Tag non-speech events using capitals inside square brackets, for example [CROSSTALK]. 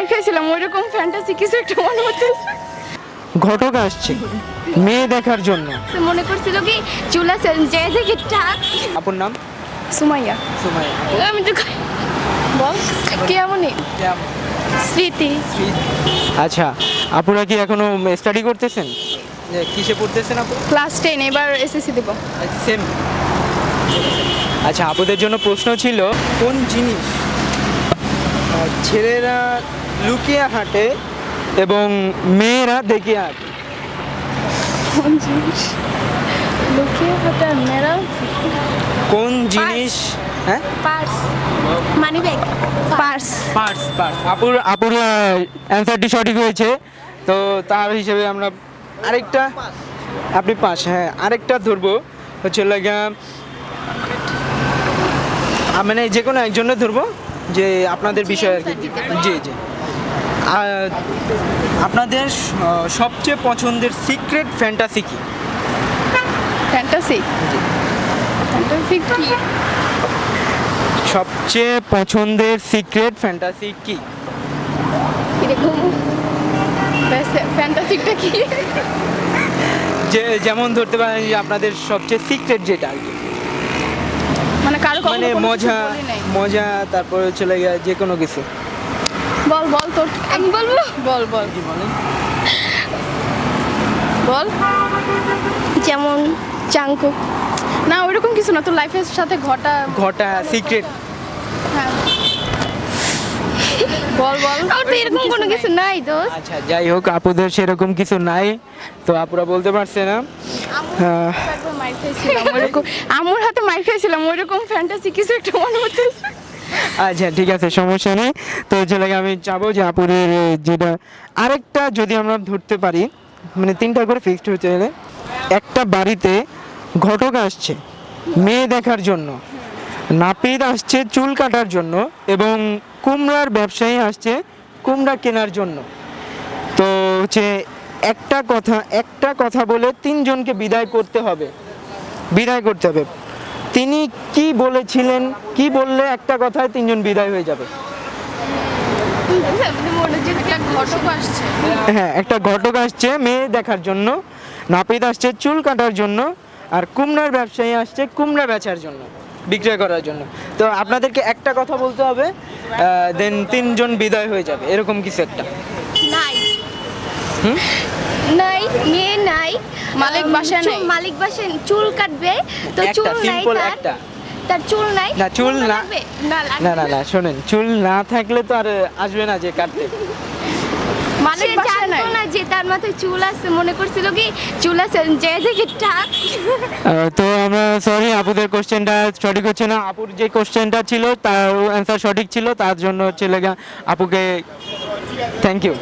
মার খেয়েছিলাম ওইরকম ফ্যান্টাসি কিছু একটা মনে হতেছে। ঘটক আসছে মেয়ে দেখার জন্য। সে মনে করছিল কি চুলা যে থেকে। টাক আপুর নাম? সুমাইয়া। সুমাইয়া। আমি তো বল কেমনই স্মৃতি। আচ্ছা আপুরা কি এখনও স্টাডি করতেছেন? কিসে পড়তেছেন আপু? ক্লাস টেন এবার এসএসসি দেবো। সেম আচ্ছা আপুদের জন্য প্রশ্ন ছিল কোন জিনিস ছেলেরা লুকিয়ে হাঁটে এবং মেয়েরা দেখিয়ে হাঁটে। কোন জিনিস? লুকিয়ে হাঁটা মেরা কোন জিনিস? হ্যাঁ? Purse. Money bag. Purse. Purse purse. আপুর আপুর অ্যান্সারটি সঠিক হয়েছে। তো তার হিসেবে আমরা আরেকটা আপনি পাস হ্যাঁ আরেকটা ধরবো। হচ্ছে লাগা মানে যে কোনো একজনের ধরবো যে আপনাদের বিষয় আর কি। জি জি। আপনাদের সবচেয়ে পছন্দের সিক্রেট ফ্যান্টাসি কি? ফ্যান্টাসি ফ্যান্টাসি কি? সবচেয়ে পছন্দের সিক্রেট ফ্যান্টাসি কি? এরকম ফ্যান্টাসিটা কি? যে যেমন ধরতে পারেন যে আপনাদের সবচেয়ে সিক্রেট যেটা আর কি। মানে কারও মানে মজা মজা তারপরে চলে গিয়ে যে কোনো কিছু। বল বল তোর। আমি বলব? বল বল। বল। যেমন চাঙ্কুক না ওইরকম কিছু না তোর লাইফের সাথে ঘটা ঘটা সিক্রেট হ্যাঁ। বল বল। আর তো এরকম কোনো কিছু নাই। দোস্ত। আচ্ছা যাই হোক আপুদের সেরকম কিছু নাই। তো আপুরা বলতে পারছে না। আমুর হাতে মাইর খেয়েছিলাম ওইরকম [LAUGHS] ফ্যান্টাসি কিছু একটা মনে হতেছে আচ্ছা ঠিক আছে সমস্যা নেই। তো গিয়ে আমি চাবো যে আপুদের এ, যেটা আরেকটা যদি আমরা ধরতে পারি মানে তিনটা করে ফিক্সড হতে গেলে একটা বাড়িতে ঘটক আসছে মেয়ে দেখার জন্য। নাপিত আসছে চুল কাটার জন্য এবং কুমড়ার ব্যবসায়ী আসছে কুমড়া কেনার জন্য। তো হচ্ছে একটা কথা একটা কথা বলে তিনজনকে বিদায় করতে হবে। বিদায় করতে হবে। তিনি কি বলেছিলেন? কি বললে একটা কথায় তিনজন বিদায় হয়ে যাবে? হ্যাঁ একটা ঘটক আসছে মেয়ে দেখার জন্য নাপিত আসছে চুল কাটার জন্য আর কুমড়ার ব্যবসায়ী আসছে কুমড়া বেচার জন্য বিক্রয় করার জন্য। তো আপনাদেরকে একটা কথা বলতে হবে দেন তিনজন বিদায় হয়ে যাবে। এরকম কিছু একটা। হুম? নাই মেয়ে নাই। মালিক বাসায় নাই। মালিক বাসায় চুল কাটবে। তো চুল নাই তার। তার চুল নাই। না, চুল না। না না না। না শোনেন চুল না থাকলে তো আর আসবে না যে কাটতে। মালিক বাসায় নাই? না যে তার মাথায় চুল আছে মনে করছিল কি চুল আছে যে থেকে। টাক তো আমরা সরি আপুদের কোশ্চেনটা সঠিক হচ্ছে না। আপুর যে কোশ্চেনটা ছিল তার অ্যান্সার সঠিক ছিল তার জন্য হচ্ছে আপুকে থ্যাংক ইউ